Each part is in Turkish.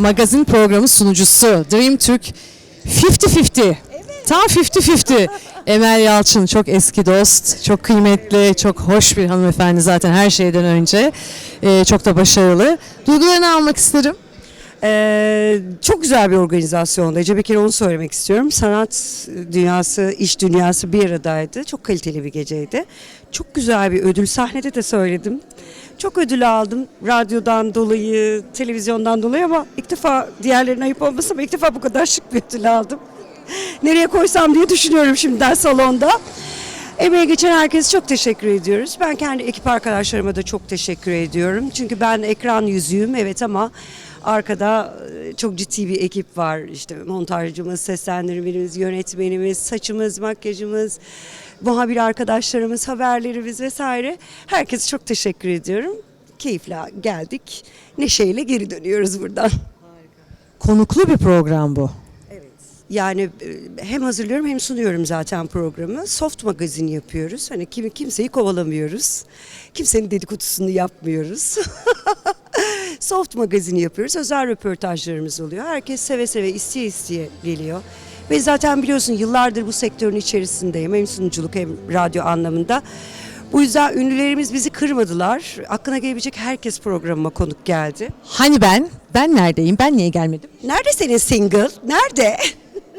magazin programı sunucusu Dream Türk 50-50. Tam 50-50. Emel Yalçın çok eski dost, çok kıymetli, çok hoş bir hanımefendi zaten her şeyden önce. Ee, çok da başarılı. Duygularını almak isterim. Ee, çok güzel bir organizasyonda. Ece bir kere onu söylemek istiyorum. Sanat dünyası, iş dünyası bir aradaydı. Çok kaliteli bir geceydi. Çok güzel bir ödül. Sahnede de söyledim. Çok ödül aldım. Radyodan dolayı, televizyondan dolayı ama ilk defa diğerlerine ayıp olmasın ama ilk defa bu kadar şık bir ödül aldım. Nereye koysam diye düşünüyorum şimdiden salonda. Emeğe geçen herkese çok teşekkür ediyoruz. Ben kendi ekip arkadaşlarıma da çok teşekkür ediyorum. Çünkü ben ekran yüzüyüm evet ama arkada e, çok ciddi bir ekip var. İşte montajcımız, seslendirmenimiz, yönetmenimiz, saçımız, makyajımız, muhabir arkadaşlarımız, haberlerimiz vesaire. Herkese çok teşekkür ediyorum. Keyifle geldik. Neşeyle geri dönüyoruz buradan. Konuklu bir program bu. Yani e, hem hazırlıyorum hem sunuyorum zaten programı. Soft magazin yapıyoruz. Hani kimi kimseyi kovalamıyoruz. Kimsenin dedikodusunu yapmıyoruz. Soft magazin yapıyoruz. Özel röportajlarımız oluyor. Herkes seve seve isteye isteye geliyor. Ve zaten biliyorsun yıllardır bu sektörün içerisindeyim. Hem sunuculuk hem radyo anlamında. Bu yüzden ünlülerimiz bizi kırmadılar. Aklına gelebilecek herkes programıma konuk geldi. Hani ben? Ben neredeyim? Ben niye gelmedim? Nerede senin single? Nerede?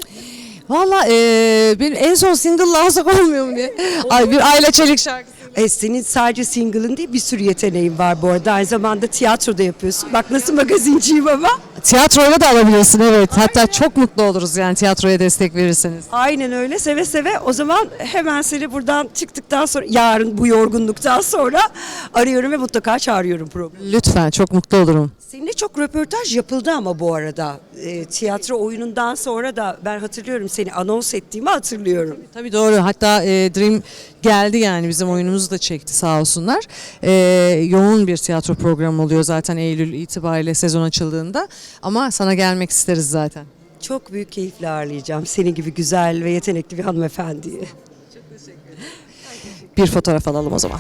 Valla eee benim en son single alsak olmuyor mu diye. Ay bir Ayla Çelik şarkısı. E, senin sadece single'ın değil bir sürü yeteneğin var bu arada. Aynı zamanda tiyatroda yapıyorsun. Bak nasıl magazinciyim ama. Tiyatroya da alabiliyorsun evet. Hatta çok mutlu oluruz yani tiyatroya destek verirseniz. Aynen öyle seve seve. O zaman hemen seni buradan çıktıktan sonra yarın bu yorgunluktan sonra arıyorum ve mutlaka çağırıyorum programı. Lütfen çok mutlu olurum. Çok röportaj yapıldı ama bu arada. E, tiyatro oyunundan sonra da ben hatırlıyorum seni anons ettiğimi hatırlıyorum. Tabii doğru. Hatta e, Dream geldi yani bizim oyunumuzu da çekti sağ olsunlar. E, yoğun bir tiyatro programı oluyor zaten Eylül itibariyle sezon açıldığında. Ama sana gelmek isteriz zaten. Çok büyük keyifle ağırlayacağım seni gibi güzel ve yetenekli bir hanımefendiyi. Bir fotoğraf alalım o zaman.